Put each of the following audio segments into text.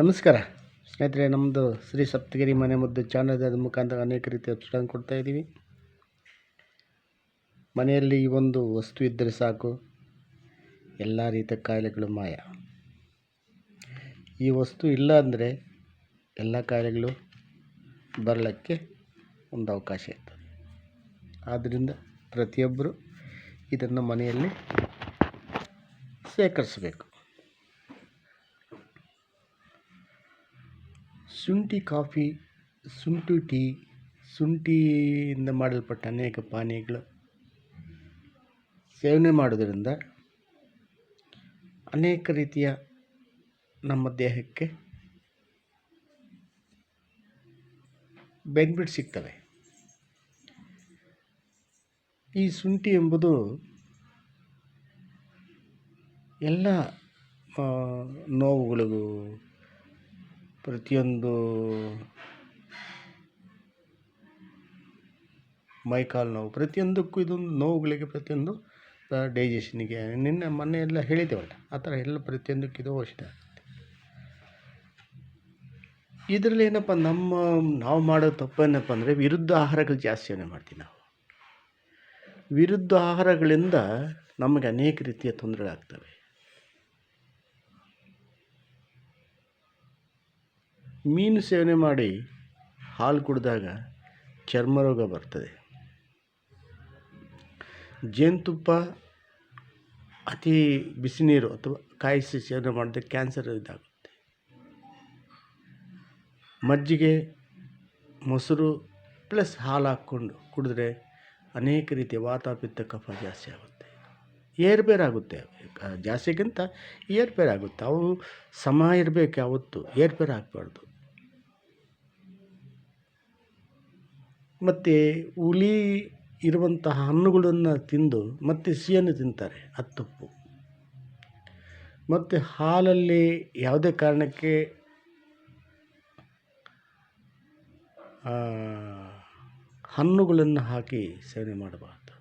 ನಮಸ್ಕಾರ. ಸ್ನೇಹಿತರೆ ನಮ್ಮದು ಶ್ರೀ ಸಪ್ತಗಿರಿ ಮನೆ ಮುದ್ದು ಚಾನಲ್ ಮುಖಾಂತರ ಅನೇಕ ರೀತಿಯ ಔಷಧ ಕೊಡ್ತಾ ಇದ್ದೀವಿ. ಮನೆಯಲ್ಲಿ ಈ ಒಂದು ವಸ್ತು ಇದ್ದರೆ ಸಾಕು. ಎಲ್ಲ ರೀತಿಯ ಕಾಯಿಲೆಗಳು ಮಾಯ. ಈ ವಸ್ತು ಇಲ್ಲ ಅಂದರೆ ಎಲ್ಲ ಕಾಯಿಲೆಗಳು ಬರಲಿಕ್ಕೆ ಒಂದು ಅವಕಾಶ ಇತ್ತು. ಆದ್ದರಿಂದ ಪ್ರತಿಯೊಬ್ಬರು ಇದನ್ನು ಮನೆಯಲ್ಲಿ ಶೇಖರಿಸಬೇಕು. ಶುಂಠಿ ಕಾಫಿ, ಶುಂಠಿ ಟೀ ಶುಂಠಿಯಿಂದ ಮಾಡಲ್ಪಟ್ಟ ಅನೇಕ ಪಾನೀಯಗಳು. ಸೇವನೆ ಮಾಡೋದರಿಂದ ಅನೇಕ ರೀತಿಯ ನಮ್ಮ ದೇಹಕ್ಕೆ ಬೆನಿಫಿಟ್ ಸಿಗ್ತವೆ. ಈ ಶುಂಠಿ ಎಂಬುದು ಎಲ್ಲ ನೋವುಗಳಿಗೂ ಪ್ರತಿಯೊಂದು ಮೈಕಾಲು ನೋವು, ಪ್ರತಿಯೊಂದಕ್ಕೂ ಇದೊಂದು ನೋವುಗಳಿಗೆ ಪ್ರತಿಯೊಂದು ಡೈಜೆಷನ್ಗೆ ನಿನ್ನೆ ಮೊನ್ನೆ ಎಲ್ಲ ಹೇಳಿದ್ದೇವಲ್ಲ, ಆ ಥರ ಎಲ್ಲ ಪ್ರತಿಯೊಂದಕ್ಕೂ ಇದು ಔಷಧ ಇದರಲ್ಲಿ ಏನಪ್ಪ, ನಮ್ಮ, ನಾವು ಮಾಡೋ ತಪ್ಪೇನಪ್ಪ ಅಂದರೆ ವಿರುದ್ಧ ಆಹಾರಗಳು ಜಾಸ್ತಿ ಸೇವನೆ ಮಾಡ್ತೀವಿ ನಾವು. ವಿರುದ್ಧ ಆಹಾರಗಳಿಂದ ನಮಗೆ ಅನೇಕ ರೀತಿಯ ತೊಂದರೆಗಳಾಗ್ತವೆ. ಮೀನು ಸೇವನೆ ಮಾಡಿ ಹಾಲು ಕುಡಿದಾಗ ಚರ್ಮ ರೋಗ ಬರ್ತದೆ. ಜೇನುತುಪ್ಪ, ಅತಿ ಬಿಸಿ ನೀರು ಅಥವಾ ಕಾಯಿಸಿ ಸೇವನೆ ಮಾಡಿದ್ರೆ ಕ್ಯಾನ್ಸರ್ ಇದಾಗುತ್ತೆ. ಮಜ್ಜಿಗೆ, ಮೊಸರು ಪ್ಲಸ್ ಹಾಲು ಹಾಕ್ಕೊಂಡು ಕುಡಿದ್ರೆ ಅನೇಕ ರೀತಿಯ ವಾತಾಪಿತ್ತ ಕಫ ಜಾಸ್ತಿ ಆಗುತ್ತೆ. ಏರ್ಪೇರಾಗುತ್ತೆ ಜಾಸ್ತಿಗಿಂತ ಏರ್ಪೇರಾಗುತ್ತೆ ಅವು ಸಮ ಇರಬೇಕು ಯಾವತ್ತು. ಏರ್ಪೇರ್ ಆಗಬಾರ್ದು ಮತ್ತು ಹುಳಿ ಇರುವಂತಹ ಹಣ್ಣುಗಳನ್ನು ತಿಂದು ಮತ್ತು ಸಿಹಿಯನ್ನು ತಿಂತಾರೆ ಅದು ಮತ್ತು ಹಾಲಲ್ಲಿ ಯಾವುದೇ ಕಾರಣಕ್ಕೆ ಹಣ್ಣುಗಳನ್ನು ಹಾಕಿ ಸೇವನೆ ಮಾಡಬಾರ್ದು.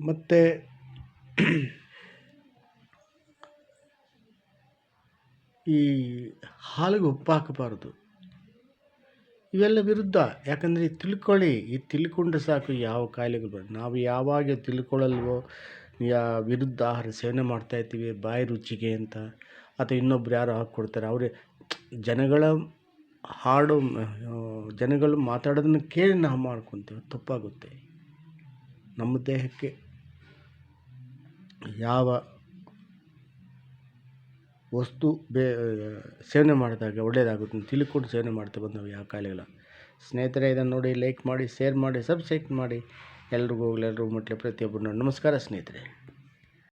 ಮತ್ತು ಈ ಹಾಲಿಗೆ ಉಪ್ಪು ಹಾಕಬಾರ್ದು ಇವೆಲ್ಲ ವಿರುದ್ಧ. ಯಾಕಂದರೆ ತಿಳ್ಕೊಳ್ಳಿ, ಈ ತಿಳ್ಕೊಂಡ್ರೆ ಸಾಕು ಯಾವ ಕಾಯಿಲೆಗಳು ಬರ ನಾವು ಯಾವಾಗ ತಿಳ್ಕೊಳ್ಳಲ್ವೋ, ಯಾ ವಿರುದ್ಧ ಆಹಾರ ಸೇವನೆ ಮಾಡ್ತಾಯಿರ್ತೀವಿ ಬಾಯಿ ರುಚಿಗೆ ಅಂತ. ಅಥವಾ ಇನ್ನೊಬ್ರು ಯಾರು ಹಾಕ್ಕೊಡ್ತಾರೆ ಅವರೇ ಜನಗಳ ಹಾಡು, ಜನಗಳು ಮಾತಾಡೋದನ್ನು ಕೇಳಿ ನಾವು ಮಾಡ್ಕೊತೀವಿ, ತಪ್ಪಾಗುತ್ತೆ. ನಮ್ಮ ದೇಹಕ್ಕೆ ಯಾವ ವಸ್ತು ಬೇ ಸೇವನೆ ಮಾಡಿದಾಗ ಒಳ್ಳೆಯದಾಗುತ್ತೆ ತಿಳ್ಕೊಂಡು ಸೇವನೆ ಮಾಡ್ತಾ ನಾವು ಯಾವ ಕಾಯಿಲೆಗಳ ಸ್ನೇಹಿತರೆ, ಇದನ್ನು ನೋಡಿ ಲೈಕ್ ಮಾಡಿ ಸೇರ್ ಮಾಡಿ ಸಬ್ಸ್ಕ್ರೈಬ್ ಮಾಡಿ. ಎಲ್ರಿಗೂ ಹೋಗ್ಲಿ, ಎಲ್ರಿಗೂ ಮುಟ್ಲಿ, ಪ್ರತಿಯೊಬ್ಬರನ್ನೂ. ನಮಸ್ಕಾರ ಸ್ನೇಹಿತರೆ.